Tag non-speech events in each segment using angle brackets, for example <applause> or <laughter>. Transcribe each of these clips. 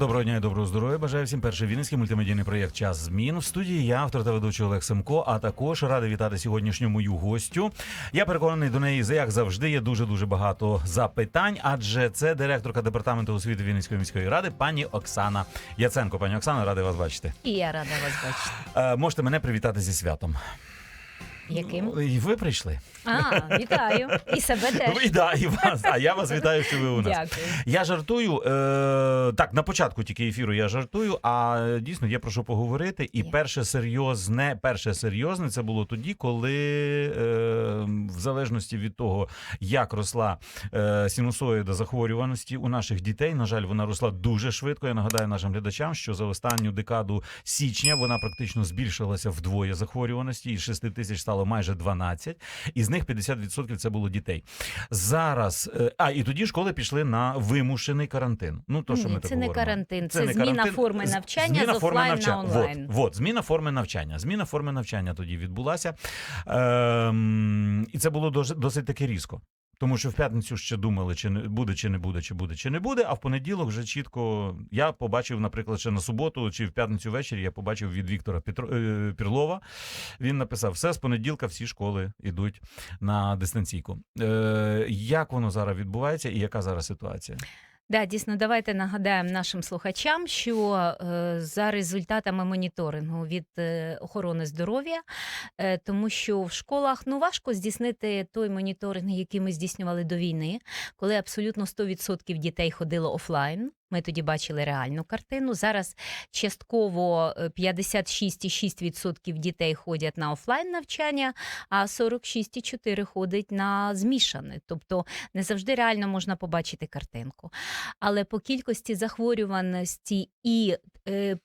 Доброго дня і доброго здоров'я. Бажаю всім перший вінницький мультимедійний проєкт Час змін. В студії я, автор та ведучий Олег Семко. А також радий вітати сьогоднішню мою гостю. Я переконаний до неї, як завжди, є дуже дуже багато запитань, адже це директорка департаменту освіти Вінницької міської ради, пані Оксана Яценко. Пані Оксана, радий вас бачити. І я рада вас бачити. Е, можете мене привітати зі святом. Яким? І ви прийшли. А, вітаю. І себе <laughs> теж. І, да, і вас. А я вас вітаю, що ви у нас. Дякую. Я жартую. Е, так, на початку тільки ефіру я жартую, а дійсно є про що поговорити. І перше серйозне, перше серйозне це було тоді, коли е, залежності від того, як росла е, синусоїда захворюваності у наших дітей, на жаль, вона росла дуже швидко. Я нагадаю нашим глядачам, що за останню декаду січня вона практично збільшилася вдвоє захворюваності, із 6 тисяч стало майже 12, із них 50% це було дітей. Зараз, е, а і тоді школи пішли на вимушений карантин. Ну то що Ні, ми так це не говоримо. карантин, це, не зміна карантин. форми навчання зміна з форми навчання. на онлайн. Вот, вот, зміна форми навчання. Зміна форми навчання тоді відбулася. Ем, і це було досить, досить таки різко. Тому що в п'ятницю ще думали, чи не буде, чи не буде, чи буде, чи не буде. А в понеділок вже чітко я побачив, наприклад, ще на суботу чи в п'ятницю ввечері я побачив від Віктора Петро, е, Пірлова. Він написав: все з понеділка всі школи йдуть на дистанційку. Е, як воно зараз відбувається і яка зараз ситуація? Да, дійсно, давайте нагадаємо нашим слухачам, що е, за результатами моніторингу від е, охорони здоров'я, е, тому що в школах ну важко здійснити той моніторинг, який ми здійснювали до війни, коли абсолютно 100% дітей ходило офлайн. Ми тоді бачили реальну картину. Зараз частково е, 56,6% дітей ходять на офлайн навчання, а 46,4% ходить на змішане. Тобто не завжди реально можна побачити картинку. Але по кількості захворюваності і е, е,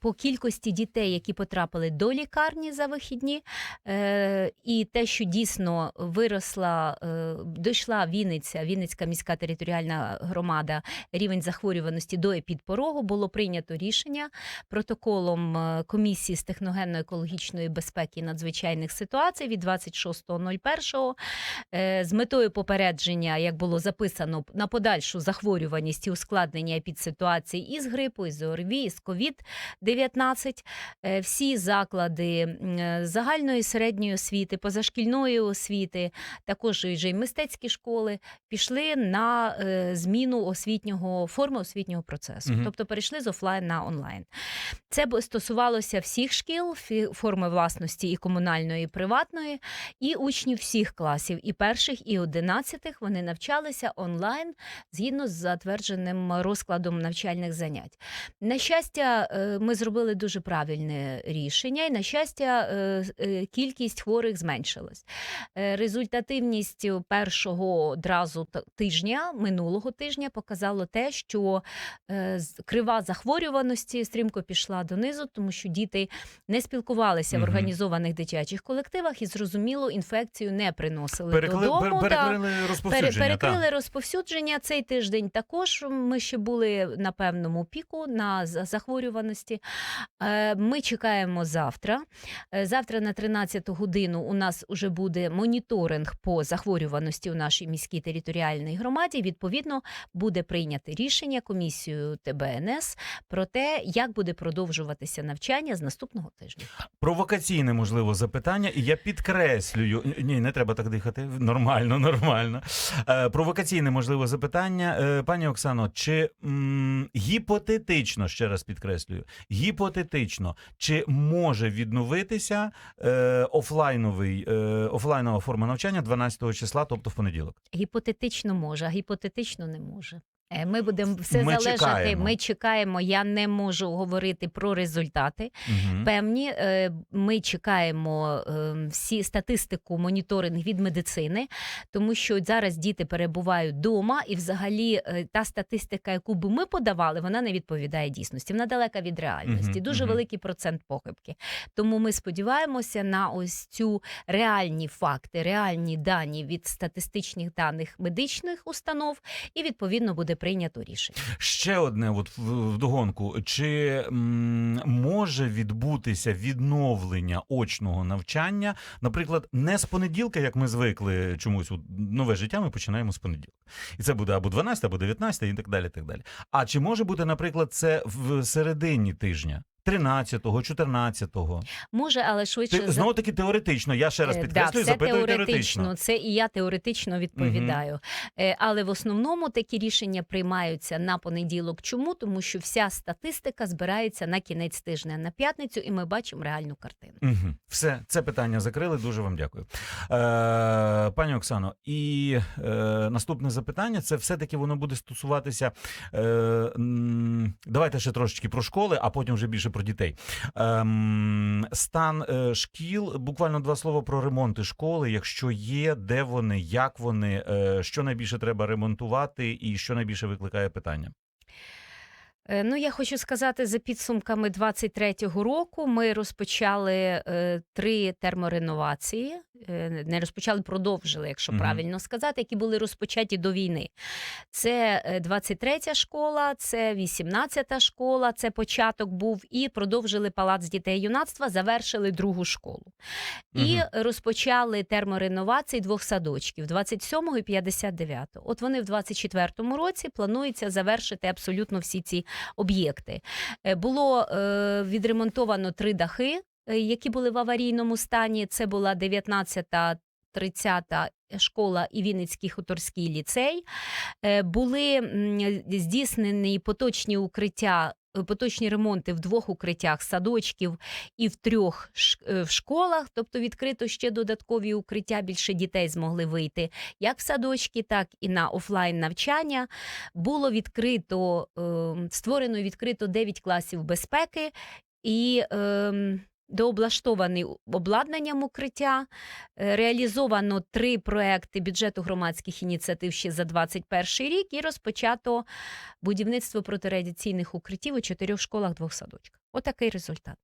по кількості дітей, які потрапили до лікарні за вихідні, е, і те, що дійсно виросла, е, дійшла Вінниця, Вінницька міська територіальна громада, рівень захворюваності до епідпорогу, було прийнято рішення протоколом е, комісії з техногенно-екологічної безпеки і надзвичайних ситуацій від 26.01 е, з метою попередження, як було записано, на подальшу захворюваність і ускладнення епідситуації із грипу, із ОРВІ, із ковід-19. Е, Всі заклади е, загальної середньої освіти, позашкільної освіти, також і вже й мистецькі школи пішли на е, зміну освітнього форми освітнього процесу, Мгм. тобто перейшли з офлайн на онлайн. Це стосувалося всіх шкіл, форми власності і комунальної, і приватної, і учнів всіх класів, і перших, і одинадцятих. Вони навчалися онлайн згідно з затвердженим розкладом навчальних занять. На щастя, е, ми зробили дуже правильне рішення, і на щастя, е, е, кількість хворих зменшилась. Результативність першого одразу тижня, минулого тижня, показало те, що крива захворюваності стрімко пішла донизу, тому що діти не спілкувалися в організованих дитячих колективах і зрозуміло інфекцію не приносили Перекли, додому. пер- перекрили Пере- розповсюдження. перекрили так. розповсюдження цей тиждень. Також ми ще були на певному піку на за- захворюваності. Е, Ми чекаємо завтра. Е, Завтра на 13 годину у нас вже буде моніторинг по захворюваності у нашій міській територіальній громаді. Відповідно, буде прийняте рішення комісією ТБНС про те, як буде продовжуватися навчання з наступного тижня. Провокаційне, можливо, запитання, і я підкреслюю. Ні, не треба так дихати. Нормально, нормально. Е, провокаційне, можливо, запитання. Пані Оксано, чи м, гіпотетично, ще раз підкреслюю, гіпотетично, чи може відновитися е, офлайновий, е, офлайнова форма навчання 12 числа, тобто в понеділок? Гіпотетично може, а гіпотетично не може. Е, Ми будемо все Ми залежати. чекаємо. Ми чекаємо. Я не можу говорити про результати. Угу. Певні е, ми чекаємо е, всі статистику, моніторинг від медицини, тому що зараз діти перебувають вдома, і взагалі та статистика, яку би ми подавали, вона не відповідає дійсності. Вона далека від реальності. Мгм, Дуже мгм. великий процент похибки. Тому ми сподіваємося на ось цю реальні факти, реальні дані від статистичних даних медичних установ, і відповідно буде прийнято рішення. Ще одне, от вдогонку, чи може відбутися відновлення очного навчання, наприклад, не з понеділка, як ми звикли чомусь у нове життя, ми починаємо з понеділка. І це буде або 12, або 19, і так далі. так далі. А чи може бути, наприклад, це в середині тижня? 13-го, 14-го. Може, але швидше Ти, за знову таки теоретично. Я ще раз Е, підкреслюю, да, все запитую теоретично. теоретично. Це і я теоретично відповідаю. Е, Але в основному такі рішення приймаються на понеділок. Чому? Тому що вся статистика збирається на кінець тижня на п'ятницю, і ми бачимо реальну картину. Угу. Все, це питання закрили. Дуже вам дякую. Е, пані Оксано, і е, наступне запитання це все-таки воно буде стосуватися. Е, м, давайте ще трошечки про школи, а потім вже більше про дітей. Ем, стан е, шкіл, буквально два слова про ремонти школи. Якщо є, де вони, як вони, е, що найбільше треба ремонтувати, і що найбільше викликає питання. Е, Ну, я хочу сказати, за підсумками 23-го року ми розпочали три термореновації. Е, не розпочали, продовжили, якщо правильно сказати, які були розпочаті до війни. Це е, 23-я школа, це 18-та школа, це початок був, і продовжили палац дітей юнацтва, завершили другу школу. І розпочали термореновації двох садочків 27-го і 59-го. От вони в 24-му році планується завершити абсолютно всі ці об'єкти. Е, Було е, відремонтовано три дахи, е, які були в аварійному стані. Це була 19-та 30-та школа і Вінницький хуторський ліцей. Е, Були здійснені поточні укриття. е, Поточні ремонти в двох укриттях садочків і в трьох е, в школах, тобто відкрито ще додаткові укриття. Більше дітей змогли вийти як в садочки, так і на офлайн навчання. Було відкрито е, створено і відкрито 9 класів безпеки і. Е, Дооблаштований обладнанням укриття, Е, реалізовано три проекти бюджету громадських ініціатив ще за 2021 рік і розпочато будівництво протирадіаційних укриттів у чотирьох школах, двох садочках. Отакий результат.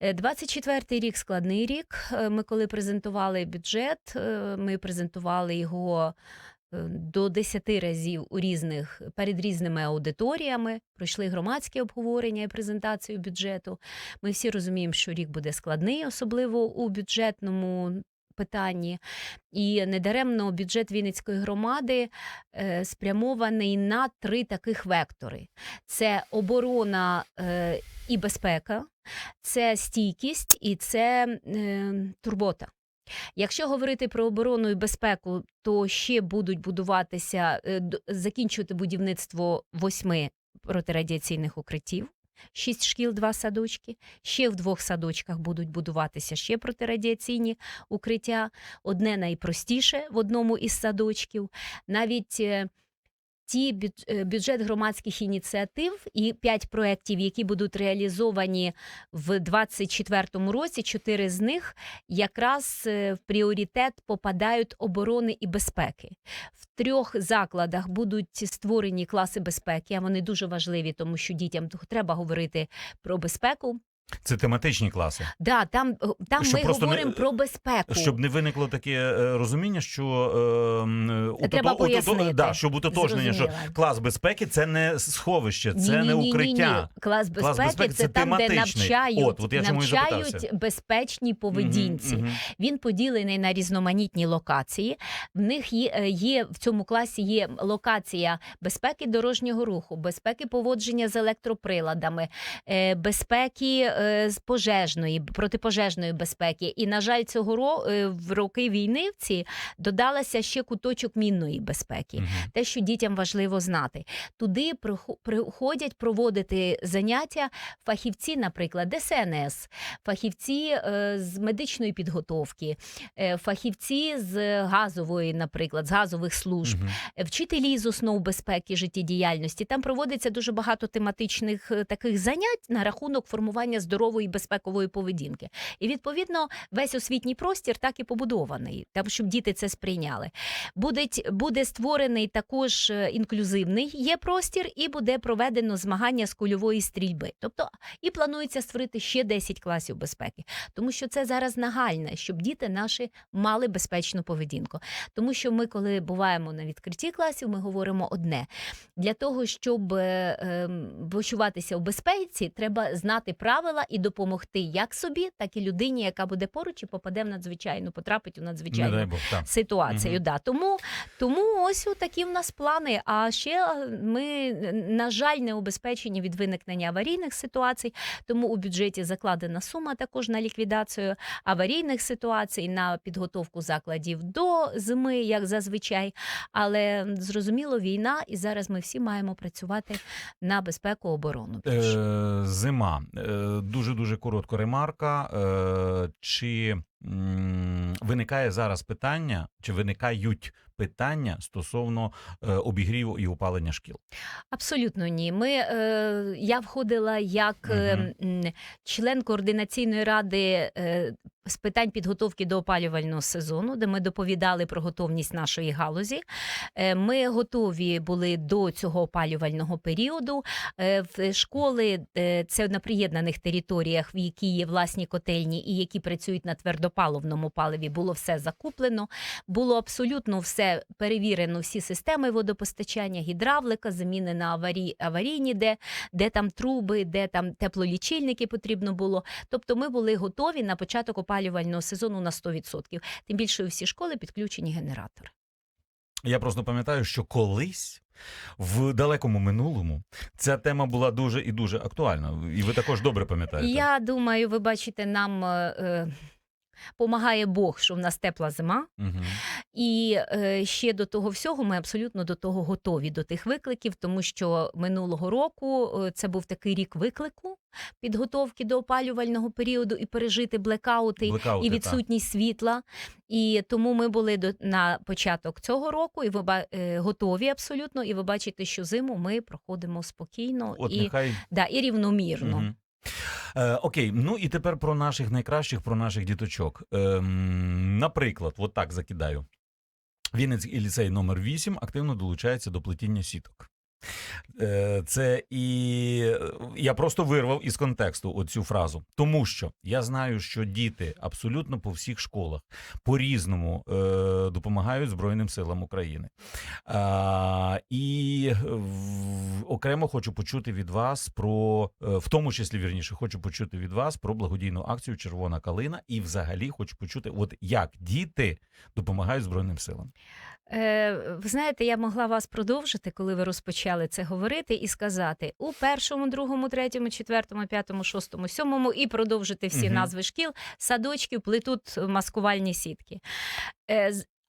Е, 24-й рік складний рік. Е, Ми коли презентували бюджет, е, ми презентували його е, до 10 разів у різних перед різними аудиторіями. Пройшли громадські обговорення і презентацію бюджету. Ми всі розуміємо, що рік буде складний, особливо у бюджетному питанні. І недаремно бюджет Вінницької громади е, спрямований на три таких вектори: це оборона е, і безпека, це стійкість і це е, турбота. Якщо говорити про оборону і безпеку, то ще будуть будуватися, е, закінчувати будівництво восьми протирадіаційних укриттів. Шість шкіл, два садочки. Ще в двох садочках будуть будуватися ще протирадіаційні укриття. Одне найпростіше в одному із садочків. Навіть е, ті е, бюджет громадських ініціатив і п'ять проєктів, які будуть реалізовані в 2024 році, чотири з них якраз е, в пріоритет попадають оборони і безпеки. В трьох закладах будуть створені класи безпеки, а вони дуже важливі, тому що дітям треба говорити про безпеку. Це тематичні класи. Да, там, е, там Щоб ми просто не- говоримо про безпеку. Щоб не виникло таке е, розуміння, що е, м, Треба утото- утото- да, щоб утотожнення, що клас безпеки це не сховище, це не Ні-ні-ні-ні-ні. укриття. Клас безпеки, безпеки це, це там, де навчають, От, от я навчають безпечній поведінці. Мгм, мгм. Він поділений на різноманітні локації. В них є, е, є в цьому класі є локація безпеки дорожнього руху, безпеки поводження з електроприладами, е, безпеки е, з пожежної, протипожежної безпеки. І, на жаль, цього ро, е, в роки війни в ці додалася ще куточок мінної безпеки Мгм. те, що дітям важливо знати. Туди приходять проводити заняття фахівці, наприклад, ДСНС, фахівці е, з медичної підготовки, е, фахівці з газової, наприклад, з газових служб. Е, Вчителі з основ безпеки життєдіяльності. Там проводиться дуже багато тематичних е, таких занять на рахунок формування здорової безпекової поведінки. І відповідно весь освітній простір так і побудований, там щоб діти це сприйняли. Буде, буде створений також е, інклюзивний є простір, і буде проведено змагання з кульової стрільби. Тобто і планується створити ще 10 класів безпеки, тому що це зараз нагальне, щоб діти наші мали безпечну поведінку. Тому що ми, коли буваємо на відкритті класів, ми говоримо одне: для того, щоб е, ем, почуватися у безпеці, треба знати правила і допомогти як собі, так і людині, яка буде поруч і попаде в надзвичайну, потрапить у надзвичайну Бог, ситуацію. Мгм. Да. Тому, тому ось такі в нас плани. А ще е, ми, на жаль, не убезпечені від виникнення аварійних ситуацій. Тому у бюджеті закладена сума також на ліквідацію аварійних ситуацій, на підготовку закладів до зими, як зазвичай. Але зрозуміло, війна, і зараз ми всі маємо працювати на безпеку оборону. Е, зима. Дуже дуже коротка ремарка. Е, чи виникає зараз питання, чи виникають питання стосовно е, обігріву і опалення шкіл? Абсолютно ні. Ми, е, я входила як угу. член координаційної ради е, з питань підготовки до опалювального сезону, де ми доповідали про готовність нашої галузі. Е, ми готові були до цього опалювального періоду. Е, в школи е, це на приєднаних територіях, в які є власні котельні і які працюють на твердопаливному паливі, було все закуплено. Було абсолютно все перевірено, всі системи водопостачання, гідравлика, заміни на аварій, аварійні, де, де там труби, де там теплолічильники потрібно було. Тобто ми були готові на початок опалювального сезону на 100%. Тим більше всі школи підключені генератори. Я просто пам'ятаю, що колись в далекому минулому ця тема була дуже і дуже актуальна. І ви також добре пам'ятаєте. Я думаю, ви бачите, нам е, е, помагає Бог, що в нас тепла зима. Мгм. І е, ще до того всього ми абсолютно до того готові до тих викликів, тому що минулого року е, це був такий рік виклику підготовки до опалювального періоду і пережити блекаути. Блекаути, І відсутність світла, і тому ми були до на початок цього року, і ви е, готові абсолютно. І ви бачите, що зиму ми проходимо спокійно От і, нехай да, і рівномірно. Мгм. Е, окей, ну і тепер про наших найкращих, про наших діточок. Е, наприклад, от так закидаю. Вінницький ліцей номер 8 активно долучається до плетіння сіток. Е, Це і е, я просто вирвав із контексту оцю фразу, тому що я знаю, що діти абсолютно по всіх школах по-різному е, допомагають Збройним силам України. І окремо хочу почути від вас про, в тому числі вірніше, хочу почути від вас про благодійну акцію Червона калина. І взагалі хочу почути, от як діти допомагають Збройним силам. Ви знаєте, я могла вас продовжити, коли ви розпочали це говорити, і сказати у першому, другому, третьому, четвертому, п'ятому, шостому, сьомому і продовжити всі угу. назви шкіл, садочків, плетуть маскувальні сітки.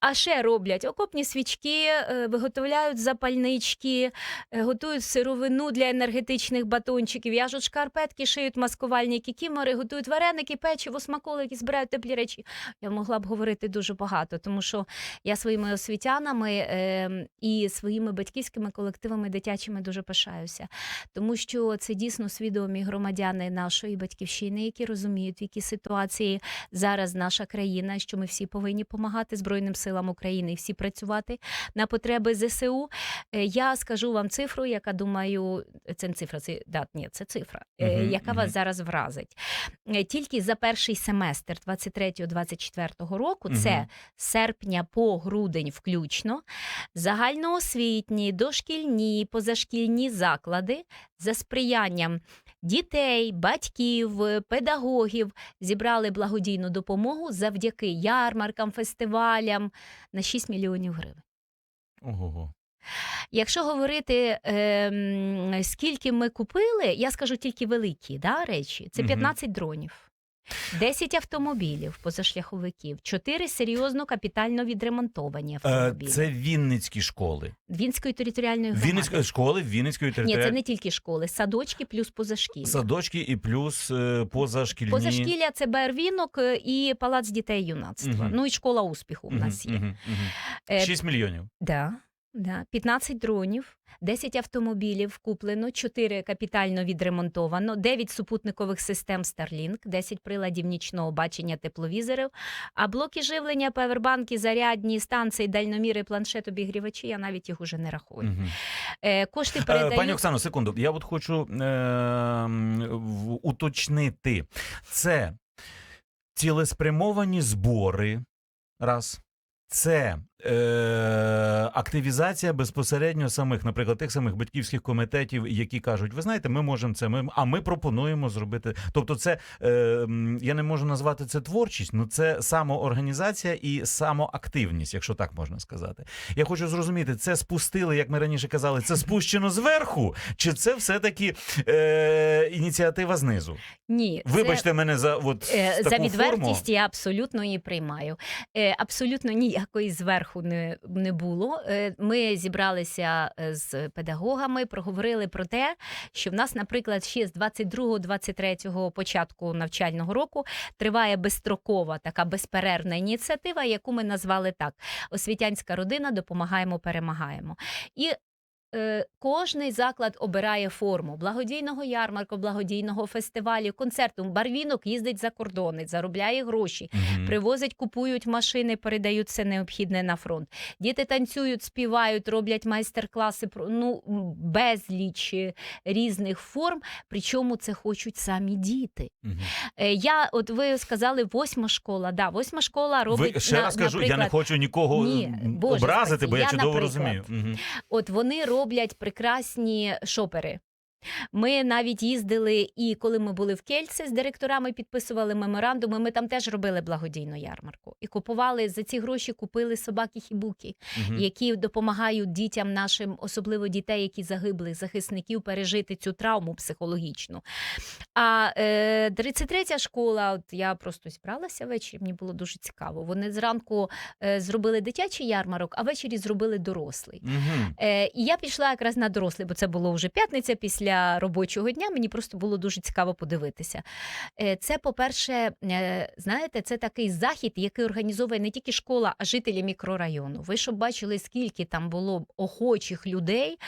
А ще роблять окопні свічки, е, виготовляють запальнички, е, готують сировину для енергетичних батончиків, в'яжуть шкарпетки, шиють маскувальні кікімори, готують вареники, печиво, смаколики, збирають теплі речі. Я могла б говорити дуже багато, тому що я своїми освітянами е, і своїми батьківськими колективами дитячими дуже пишаюся, тому що це дійсно свідомі громадяни нашої батьківщини, які розуміють, в якій ситуації зараз наша країна, що ми всі повинні допомагати Збройним силам України і всі працювати на потреби ЗСУ. Е, я скажу вам цифру, яка думаю, це не цифра, це да, ні, це цифра, Мгм, яка мгм. вас зараз вразить. Е, Тільки за перший семестр 23-24 року, це серпня по грудень включно, загальноосвітні, дошкільні, позашкільні заклади за сприянням дітей, батьків, е, педагогів зібрали благодійну допомогу завдяки ярмаркам, фестивалям на 6 мільйонів гривень. Ого. Якщо говорити, е, скільки ми купили, я скажу тільки великі да, речі: це Мгм. 15 дронів. 10 автомобілів позашляховиків, 4 серйозно капітально відремонтовані Е, автомобілі Це Вінницькі школи. Вінської територіальної громади. Вінницькі школи Вінницької Ні, це не тільки школи, садочки плюс позашкілля. садочки і плюс е, позашкільні. Позашкілля це Бервінок е, і Палац дітей і юнацтва. Мгм. Ну і школа успіху в нас є. мгм. Е, 6 мільйонів. Да. Да, 15 дронів, 10 автомобілів куплено, 4 капітально відремонтовано, 9 супутникових систем Starlink, 10 приладів нічного бачення тепловізорів, а блоки живлення, павербанки, зарядні станції, дальноміри, планшет, обігрівачі, я навіть їх уже не рахую. Мгм. Е, кошти Е, передають... Пані Оксано, секунду. Я от хочу е, уточнити. Це цілеспрямовані збори. Раз. Це е, активізація безпосередньо самих, наприклад, тих самих батьківських комітетів, які кажуть, ви знаєте, ми можемо це, ми, а ми пропонуємо зробити. Тобто, це е, я не можу назвати це творчість, ну це самоорганізація і самоактивність, якщо так можна сказати. Я хочу зрозуміти, це спустили, як ми раніше казали, це спущено зверху, чи це все-таки е, ініціатива знизу? Ні, це- Вибачте мене за от Е, таку За відвертість форму. я абсолютно її приймаю. Е, Абсолютно ніякої зверху не, не було. Е, Ми зібралися е, з педагогами, проговорили про те, що в нас, наприклад, ще з 22-23 початку навчального року триває безстрокова така безперервна ініціатива, яку ми назвали так: освітянська родина допомагаємо, перемагаємо. І е, Кожний заклад обирає форму благодійного ярмарку, благодійного фестивалю, концерту. Барвінок їздить за кордони, заробляє гроші, Мгм. привозять, купують машини, передають все необхідне на фронт. Діти танцюють, співають, роблять майстер-класи. Ну безліч е, різних форм. Причому це хочуть самі діти. Е, Я, от ви сказали, восьма школа. Да, восьма школа робить Ви ще на- раз кажу, я не хочу нікого Ні, Боже образити, бо я, я, чудово розумію. Мгм. От вони роблять прекрасні шопери. Ми навіть їздили, і коли ми були в Кельце з директорами, підписували меморандуми. Ми там теж робили благодійну ярмарку і купували за ці гроші, купили собаки хібуки, Мгм. які допомагають дітям нашим, особливо дітей, які загибли, захисників, пережити цю травму психологічну. А е, 33-я школа, от я просто зібралася ввечері, мені було дуже цікаво. Вони зранку е, зробили дитячий ярмарок, а ввечері зробили дорослий. Мгм. Е, і я пішла якраз на дорослий, бо це було вже п'ятниця після робочого дня. Мені просто було дуже цікаво подивитися. Е, це, по-перше, е, знаєте, це такий захід, який організовує не тільки школа, а жителі мікрорайону. Ви щоб бачили, скільки там було охочих людей,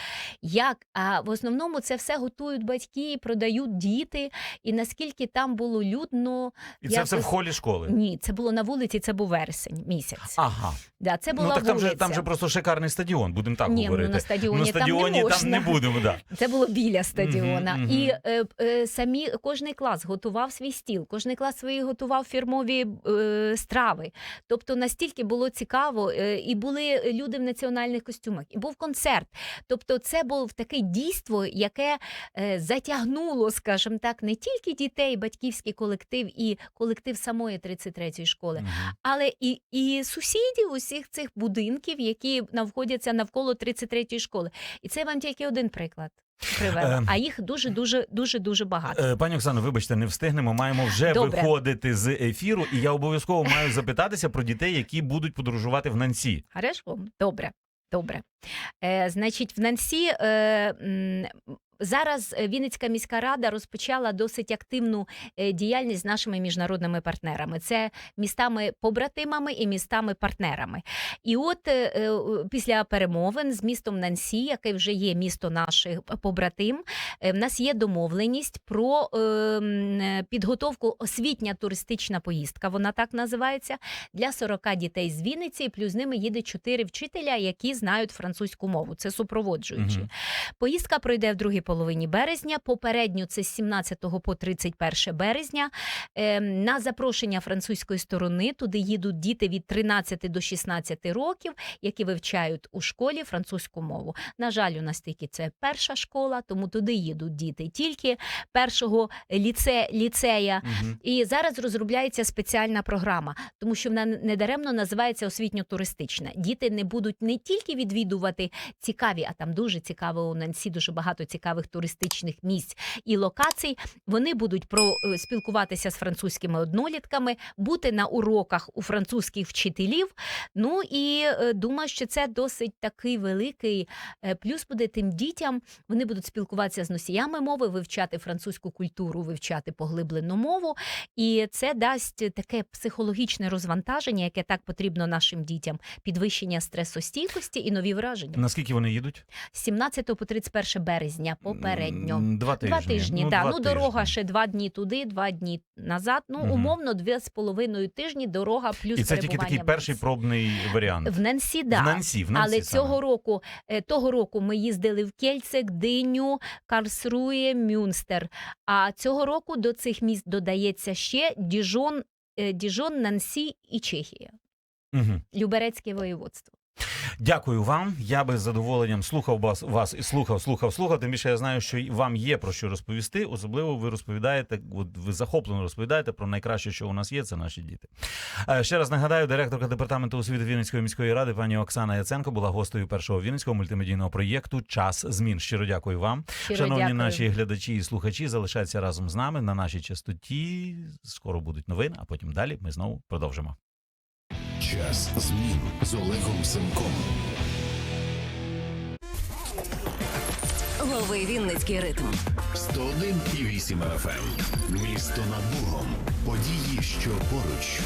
як а в основному це все готують батьки, продають діти, і наскільки там було людно. І це все в холі школи. Ні, це було на вулиці, це був вересень місяць. Ага. Да, це була Ну так там вулиця. же там же просто шикарний стадіон, будемо так Ні, ну, говорити. на стадіоні, на стадіоні там не можна. там не будемо, да. Це було біля стадіона. Мгм, мгм. І е, е, самі кожний клас готував свій стіл, кожний клас свої готував фірмові е, страви. Тобто настільки було цікаво, е, і були люди в національних костюмах, і був концерт. Тобто, це було таке дійство, яке е, затягнуло, скажімо так, не тільки дітей, батьківський колектив і колектив самої 33-ї школи, Мгм. але і, і сусідів усіх цих будинків, які навходяться навколо 33-ї школи. І це вам тільки один приклад привела. Ем. А їх дуже дуже дуже дуже багато. Е, Пані Оксано, вибачте, не встигнемо. Маємо вже Добре. виходити з ефіру, і я обов'язково маю запитатися про дітей, які будуть подорожувати в Нансі. Хорошо? Добре. Добре. Е, значить, в Нансі е, зараз Вінницька міська рада розпочала досить активну е, діяльність з нашими міжнародними партнерами. Це містами-побратимами і містами-партнерами. І от е, е, після перемовин з містом Нансі, яке вже є місто наших побратим, е, в нас є домовленість про е, м, е, підготовку освітня туристична поїздка. Вона так називається для 40 дітей з Вінниці, і плюс з ними їде 4 вчителя, які знають французьку мову. Це супроводжуючі. Мгм. Поїздка пройде в другій половині березня. Попередньо це з 17 по 31 березня. Ем, На запрошення французької сторони туди їдуть діти від 13 до 16 років, які вивчають у школі французьку мову. На жаль, у нас тільки це перша школа, тому туди їдуть діти тільки першого ліце, ліцея. Мгм. І зараз розробляється спеціальна програма, тому що вона недаремно називається освітньо-туристична. Діти не будуть не тільки відвідувати цікаві, а там дуже цікаво у Нансі, дуже багато цікавих цікавих туристичних місць і локацій. Вони будуть про е, спілкуватися з французькими однолітками, бути на уроках у французьких вчителів. Ну і е, думаю, що це досить такий великий е, плюс буде тим дітям. Вони будуть спілкуватися з носіями мови, вивчати французьку культуру, вивчати поглиблену мову. І це дасть таке психологічне розвантаження, яке так потрібно нашим дітям, підвищення стресостійкості і нові враження. Наскільки вони їдуть? З 17 по 31 березня попередньо. Два тижні. Два тижні, ну, да. два ну дорога тижні. ще два дні туди, два дні назад. Ну, Мгм. умовно, дві з половиною тижні дорога плюс І це тільки такий перший пробний варіант. В Нансі, да. В Нансі, в Нансі Але саме. цього року, е, того року ми їздили в Кельцек, Диню, Карлсрує, Мюнстер. А цього року до цих міст додається ще Діжон, е, Діжон, Нансі і Чехія. Мгм. Люберецьке воєводство. Дякую вам. Я би з задоволенням слухав вас, вас і слухав, слухав, слухав. Тим більше я знаю, що вам є про що розповісти. Особливо ви розповідаєте, от ви захоплено розповідаєте про найкраще, що у нас є, це наші діти. Е, Ще раз нагадаю, директорка департаменту освіти Вінницької міської ради пані Оксана Яценко була гостею першого вінницького мультимедійного проєкту Час змін. Щиро дякую вам. Щиро Шановні дякую. наші глядачі і слухачі, залишайтеся разом з нами на нашій частоті. Скоро будуть новини, а потім далі ми знову продовжимо. Час змін з Олегом Семком. Лови Вінницький ритм. 101,8 FM. Місто над Богом. Події, що поруч.